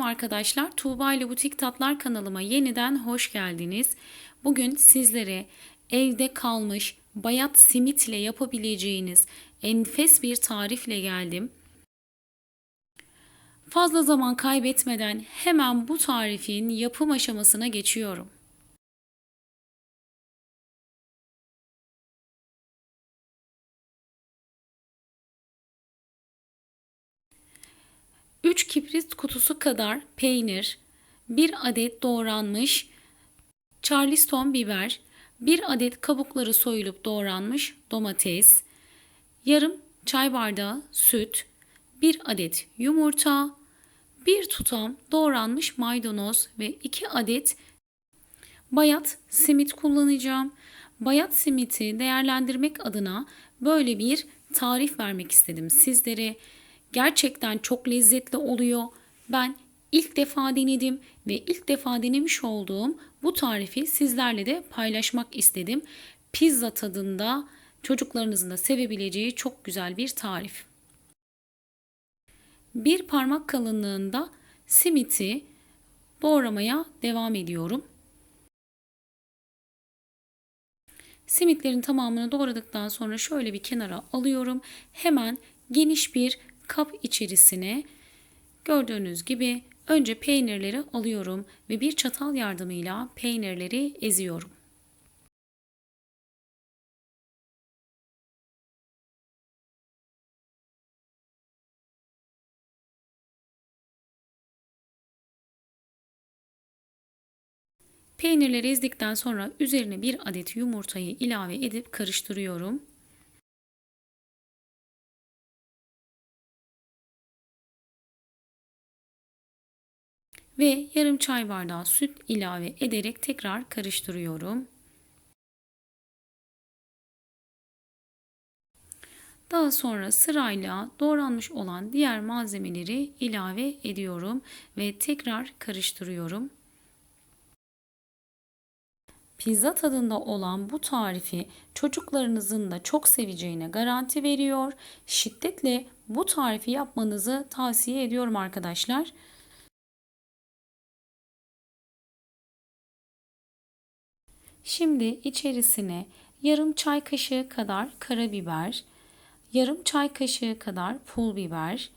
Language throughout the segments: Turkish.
arkadaşlar. Tuğba ile Butik Tatlar kanalıma yeniden hoş geldiniz. Bugün sizlere evde kalmış bayat simit ile yapabileceğiniz enfes bir tarifle geldim. Fazla zaman kaybetmeden hemen bu tarifin yapım aşamasına geçiyorum. Üç kibrit kutusu kadar peynir, bir adet doğranmış charleston biber, bir adet kabukları soyulup doğranmış domates, yarım çay bardağı süt, bir adet yumurta, bir tutam doğranmış maydanoz ve iki adet bayat simit kullanacağım. Bayat simiti değerlendirmek adına böyle bir tarif vermek istedim sizlere. Gerçekten çok lezzetli oluyor. Ben ilk defa denedim ve ilk defa denemiş olduğum bu tarifi sizlerle de paylaşmak istedim. Pizza tadında çocuklarınızın da sevebileceği çok güzel bir tarif. Bir parmak kalınlığında simiti doğramaya devam ediyorum. Simitlerin tamamını doğradıktan sonra şöyle bir kenara alıyorum. Hemen geniş bir kap içerisine gördüğünüz gibi önce peynirleri alıyorum ve bir çatal yardımıyla peynirleri eziyorum. Peynirleri ezdikten sonra üzerine bir adet yumurtayı ilave edip karıştırıyorum. Ve yarım çay bardağı süt ilave ederek tekrar karıştırıyorum. Daha sonra sırayla doğranmış olan diğer malzemeleri ilave ediyorum ve tekrar karıştırıyorum. Pizza tadında olan bu tarifi çocuklarınızın da çok seveceğine garanti veriyor. Şiddetle bu tarifi yapmanızı tavsiye ediyorum arkadaşlar. Şimdi içerisine yarım çay kaşığı kadar karabiber, yarım çay kaşığı kadar pul biber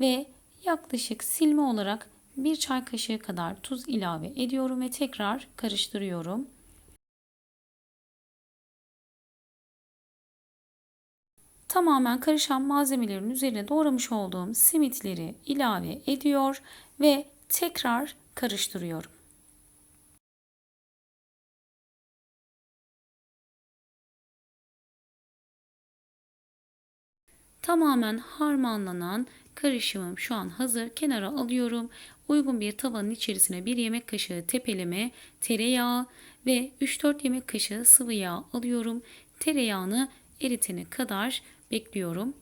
ve yaklaşık silme olarak bir çay kaşığı kadar tuz ilave ediyorum ve tekrar karıştırıyorum. Tamamen karışan malzemelerin üzerine doğramış olduğum simitleri ilave ediyor ve tekrar karıştırıyorum. Tamamen harmanlanan karışımım şu an hazır. Kenara alıyorum. Uygun bir tavanın içerisine bir yemek kaşığı tepeleme tereyağı ve 3-4 yemek kaşığı sıvı yağ alıyorum. Tereyağını eritene kadar bekliyorum.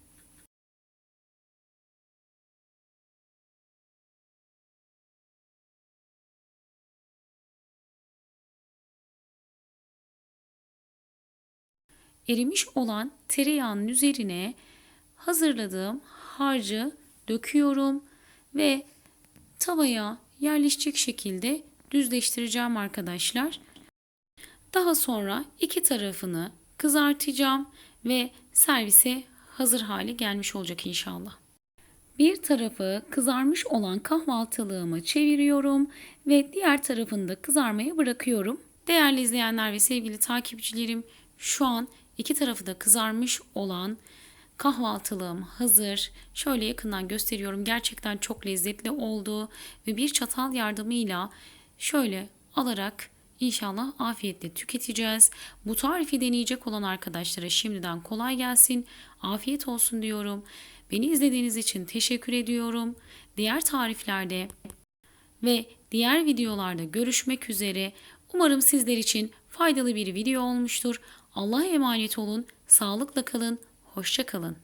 Erimiş olan tereyağının üzerine hazırladığım harcı döküyorum ve tavaya yerleşecek şekilde düzleştireceğim arkadaşlar. Daha sonra iki tarafını kızartacağım ve servise hazır hale gelmiş olacak inşallah. Bir tarafı kızarmış olan kahvaltılığımı çeviriyorum ve diğer tarafını da kızarmaya bırakıyorum. Değerli izleyenler ve sevgili takipçilerim şu an iki tarafı da kızarmış olan kahvaltılığım hazır. Şöyle yakından gösteriyorum. Gerçekten çok lezzetli oldu ve bir çatal yardımıyla şöyle alarak İnşallah afiyetle tüketeceğiz. Bu tarifi deneyecek olan arkadaşlara şimdiden kolay gelsin. Afiyet olsun diyorum. Beni izlediğiniz için teşekkür ediyorum. Diğer tariflerde ve diğer videolarda görüşmek üzere. Umarım sizler için faydalı bir video olmuştur. Allah'a emanet olun. Sağlıkla kalın. Hoşça kalın.